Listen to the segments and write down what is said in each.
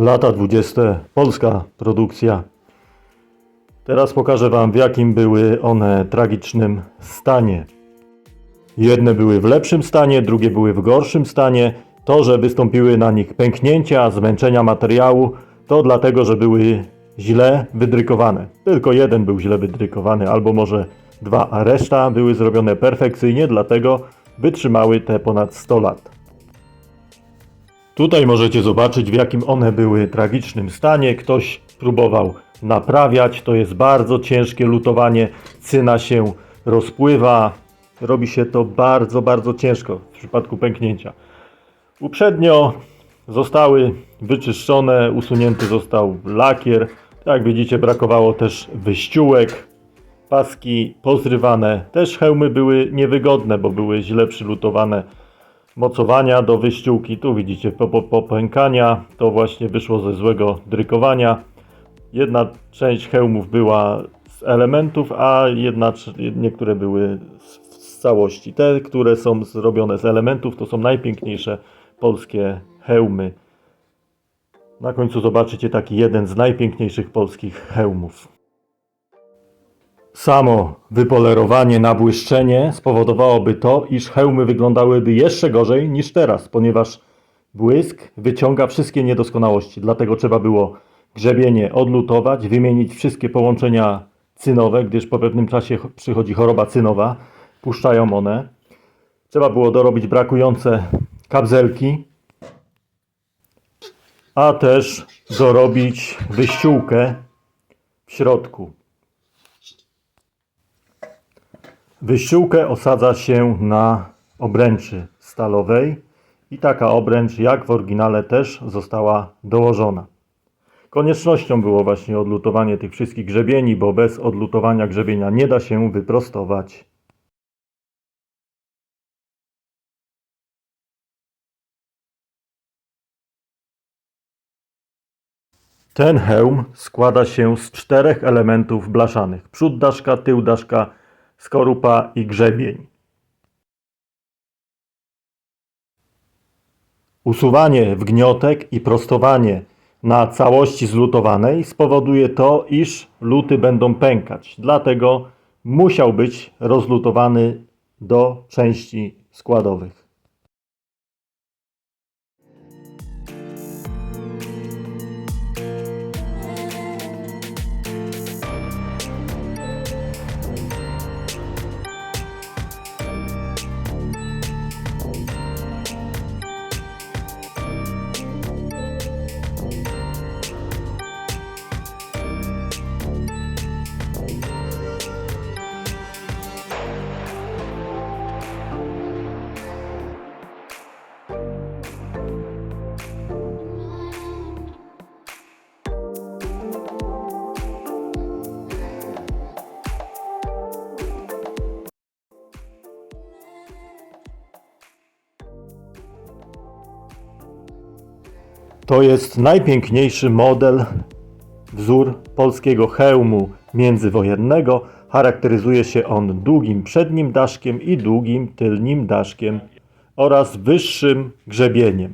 Lata 20. Polska produkcja. Teraz pokażę Wam, w jakim były one tragicznym stanie. Jedne były w lepszym stanie, drugie były w gorszym stanie. To, że wystąpiły na nich pęknięcia, zmęczenia materiału, to dlatego, że były źle wydrykowane. Tylko jeden był źle wydrykowany, albo może dwa, a reszta były zrobione perfekcyjnie, dlatego wytrzymały te ponad 100 lat. Tutaj możecie zobaczyć, w jakim one były tragicznym stanie. Ktoś próbował naprawiać. To jest bardzo ciężkie lutowanie. Cyna się rozpływa. Robi się to bardzo, bardzo ciężko w przypadku pęknięcia. Uprzednio zostały wyczyszczone, usunięty został lakier. Jak widzicie, brakowało też wyściółek. Paski pozrywane. Też hełmy były niewygodne, bo były źle przylutowane mocowania do wyściółki. Tu widzicie po- po- popękania. To właśnie wyszło ze złego drykowania. Jedna część hełmów była z elementów, a jedna, niektóre były z, z całości. Te, które są zrobione z elementów, to są najpiękniejsze polskie hełmy. Na końcu zobaczycie taki jeden z najpiękniejszych polskich hełmów. Samo wypolerowanie, nabłyszczenie spowodowałoby to, iż hełmy wyglądałyby jeszcze gorzej niż teraz, ponieważ błysk wyciąga wszystkie niedoskonałości. Dlatego trzeba było grzebienie odlutować, wymienić wszystkie połączenia cynowe, gdyż po pewnym czasie ch- przychodzi choroba cynowa, puszczają one. Trzeba było dorobić brakujące kabzelki, a też dorobić wyściółkę w środku. Wyściółkę osadza się na obręczy stalowej i taka obręcz, jak w oryginale, też została dołożona. Koniecznością było właśnie odlutowanie tych wszystkich grzebieni, bo bez odlutowania grzebienia nie da się wyprostować. Ten hełm składa się z czterech elementów blaszanych: przód daszka, tył daszka, skorupa i grzebień. Usuwanie wgniotek i prostowanie na całości zlutowanej spowoduje to, iż luty będą pękać. Dlatego musiał być rozlutowany do części składowych. To jest najpiękniejszy model, wzór polskiego hełmu międzywojennego. Charakteryzuje się on długim przednim daszkiem i długim tylnim daszkiem oraz wyższym grzebieniem.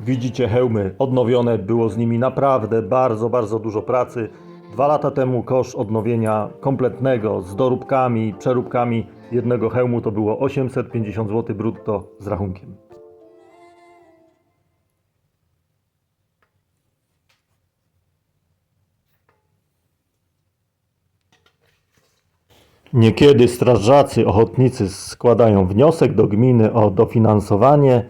Widzicie hełmy odnowione, było z nimi naprawdę bardzo, bardzo dużo pracy. Dwa lata temu koszt odnowienia kompletnego z doróbkami, przeróbkami jednego hełmu to było 850 zł brutto z rachunkiem. Niekiedy strażacy ochotnicy składają wniosek do gminy o dofinansowanie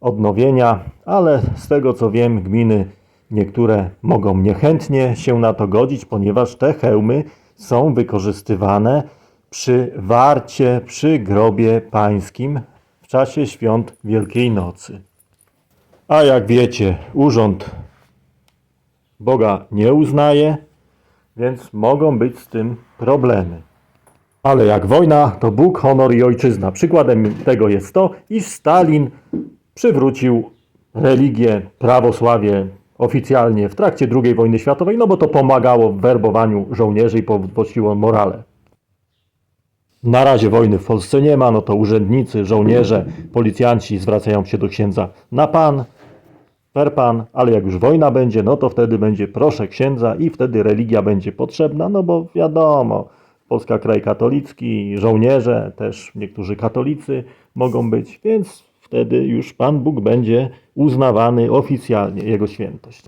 odnowienia, ale z tego co wiem, gminy niektóre mogą niechętnie się na to godzić, ponieważ te hełmy są wykorzystywane przy warcie przy grobie pańskim w czasie świąt Wielkiej Nocy. A jak wiecie, urząd Boga nie uznaje, więc mogą być z tym problemy. Ale jak wojna, to Bóg, honor i ojczyzna. Przykładem tego jest to, iż Stalin przywrócił religię, prawosławie oficjalnie w trakcie II wojny światowej, no bo to pomagało w werbowaniu żołnierzy i podnosiło morale. Na razie wojny w Polsce nie ma, no to urzędnicy, żołnierze, policjanci zwracają się do księdza na pan, Perpan, ale jak już wojna będzie, no to wtedy będzie proszę księdza i wtedy religia będzie potrzebna, no bo wiadomo, Polska kraj katolicki, żołnierze, też niektórzy katolicy mogą być, więc wtedy już Pan Bóg będzie uznawany oficjalnie, Jego świętość.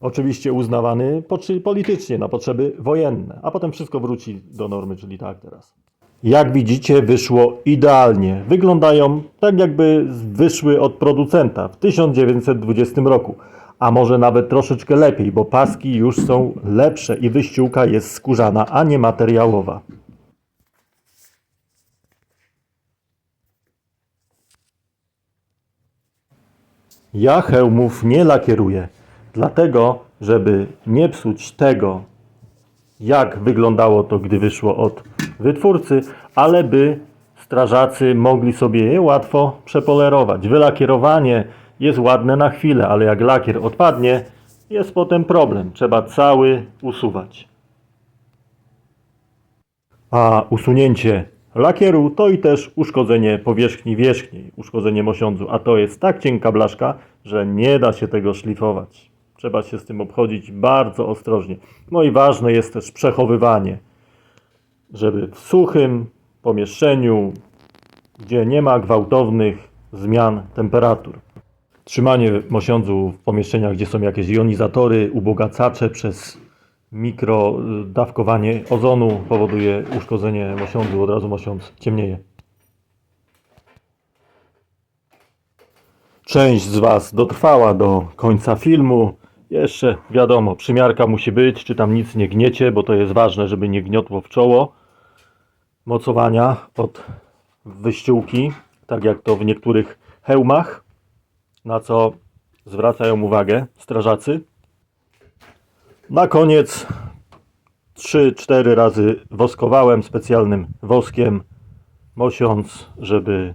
Oczywiście uznawany politycznie na potrzeby wojenne, a potem wszystko wróci do normy, czyli tak teraz. Jak widzicie, wyszło idealnie. Wyglądają tak, jakby wyszły od producenta w 1920 roku. A może nawet troszeczkę lepiej, bo paski już są lepsze i wyściółka jest skórzana, a nie materiałowa. Ja hełmów nie lakieruję, dlatego, żeby nie psuć tego, jak wyglądało to, gdy wyszło od wytwórcy, ale by strażacy mogli sobie je łatwo przepolerować. Wylakierowanie jest ładne na chwilę, ale jak lakier odpadnie, jest potem problem. Trzeba cały usuwać. A usunięcie lakieru to i też uszkodzenie powierzchni wierzchniej, uszkodzenie mosiądzu, a to jest tak cienka blaszka, że nie da się tego szlifować. Trzeba się z tym obchodzić bardzo ostrożnie. No i ważne jest też przechowywanie, żeby w suchym pomieszczeniu, gdzie nie ma gwałtownych zmian temperatur. Trzymanie mosiądzu w pomieszczeniach, gdzie są jakieś jonizatory, ubogacacze przez mikrodawkowanie ozonu powoduje uszkodzenie mosiądzu, od razu mosiądz ciemnieje. Część z Was dotrwała do końca filmu. Jeszcze wiadomo, przymiarka musi być, czy tam nic nie gniecie, bo to jest ważne, żeby nie gniotło w czoło. Mocowania od wyściółki, tak jak to w niektórych hełmach, na co zwracają uwagę strażacy. Na koniec 3-4 razy woskowałem specjalnym woskiem mosiąc, żeby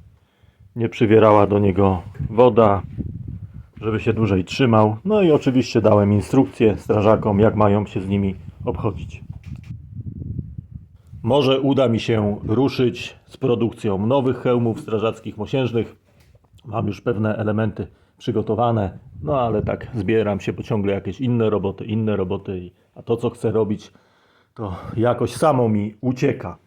nie przywierała do niego woda, żeby się dłużej trzymał. No i oczywiście dałem instrukcję strażakom, jak mają się z nimi obchodzić. Może uda mi się ruszyć z produkcją nowych hełmów strażackich mosiężnych. Mam już pewne elementy przygotowane, no ale tak zbieram się, bo ciągle jakieś inne roboty, inne roboty, a to co chcę robić, to jakoś samo mi ucieka.